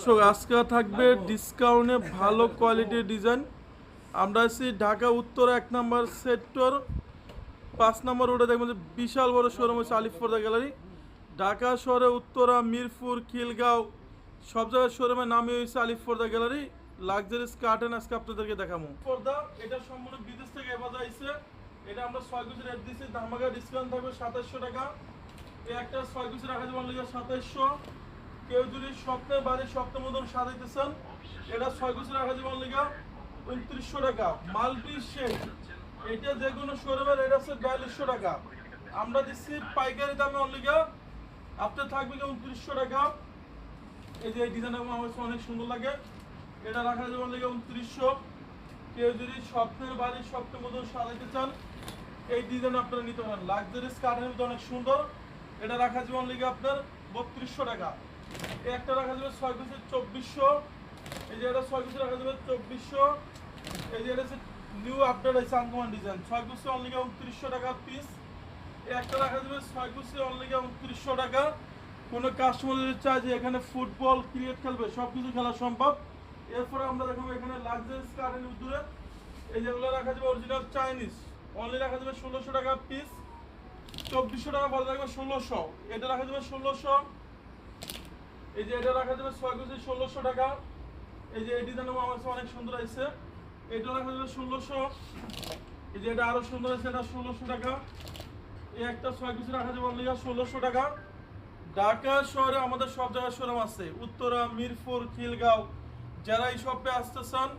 দর্শক, আজকে থাকবে ডিসকাউন্টে ভালো কোয়ালিটির ডিজাইন আমরা আছি ঢাকা উত্তর এক নম্বর সেক্টর পাঁচ নম্বর রোডে দেখবেন যে বিশাল বড় শোরুম হচ্ছে আলিফপর্দা গ্যালারি ঢাকা শহরে উত্তরা, মিরপুর, খিলগাঁও, সব জায়গায় শোরুমের নামই হয়েছে আলিফপর্দা গ্যালারি লাক্সারিস কার্টেন আজকে আপনাদেরকে দেখাবো। পর্দা, এটা সম্পূর্ণ বিদেশ থেকে এবার আইছে। এটা আমরা ছয় কুচি রেট দিচ্ছি ধামাকা ডিসকাউন্ট থাকবে সাতাশশো টাকা। এই একটা ছয় কুচি রাখা যাবে সাতাশশো কেউ যদি স্বপ্নে বাড়ির স্বপ্ন মতন সাজাইতে চান এটা ছয় কুচি রাখা যাবে অনলি উনত্রিশশো টাকা, মাল্টি শেড এটা যে কোনো শোরুমের রেট আছে বিয়াল্লিশশো টাকা। আমরা দিচ্ছি পাইকারি দামে অনলি আপনার থাকবে কি উনত্রিশশো টাকা। এই যে এই ডিজাইনটা আমার অনেক সুন্দর লাগে। এটা রাখা যাবে অনলি উনত্রিশশো। কেউ যদি স্বপ্নের বাড়ির স্বপ্নের মতন সাজাইতে চান, এই ডিজাইন আপনারা নিতে পারেন। লাক্সারিস কাঠের মধ্যে অনেক সুন্দর। এটা রাখা যাবে অনলি আপনার বত্রিশশো টাকা। একটা রাখা যাবে ছয় কুচি চব্বিশশো, এই যে এটা ছয় কুচি রাখা যাবে চব্বিশশো, এই যে এটা নিউ আপডেট হয়েছে আনকমান ডিজাইন ছয় কুচি অনলি উনত্রিশশো টাকা পিস একটা রাখা যাবে ছয় কুচি অনলি উনত্রিশশো টাকা। কোনো কাস্টমার চায় যে এখানে ফুটবল ক্রিকেট খেলবে সব কিছু খেলা সম্ভব। এরপরে আমরা দেখাবো এখানে লাক্সারিস কারেন্ট উদ্দূরে এই যেগুলো রাখা যাবে অরিজিনাল চাইনিজ অনলি রাখা যাবে ষোলোশো টাকা পিস চব্বিশশো টাকা বলা থাকবে ষোলোশো। এটা রাখা যাবে ষোলোশো। এই যে এটা রাখা যাবে ছয় কেজি ষোলোশো টাকা। এই যে এই ডিজাইনও আমার কাছে অনেক সুন্দর আছে এটা রাখা যাবে ষোলোশো। এই যে এটা আরও সুন্দর আছে এটা ষোলোশো টাকা। এই একটা ছয় কেজি রাখা যাবে অনলি ষোলোশো টাকা। ঢাকা শহরে, আমাদের সব জায়গায় শোরুম আছে। উত্তরা, মিরপুর, খিলগাঁও। যারা এই শপে আসতে চান,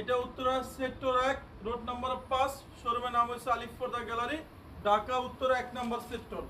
এটা উত্তরা সেক্টর এক, রোড নাম্বার পাঁচ। শোরুমের নাম হচ্ছে আলিফ পর্দা গ্যালারি। ঢাকা, উত্তরা এক নাম্বার সেক্টর।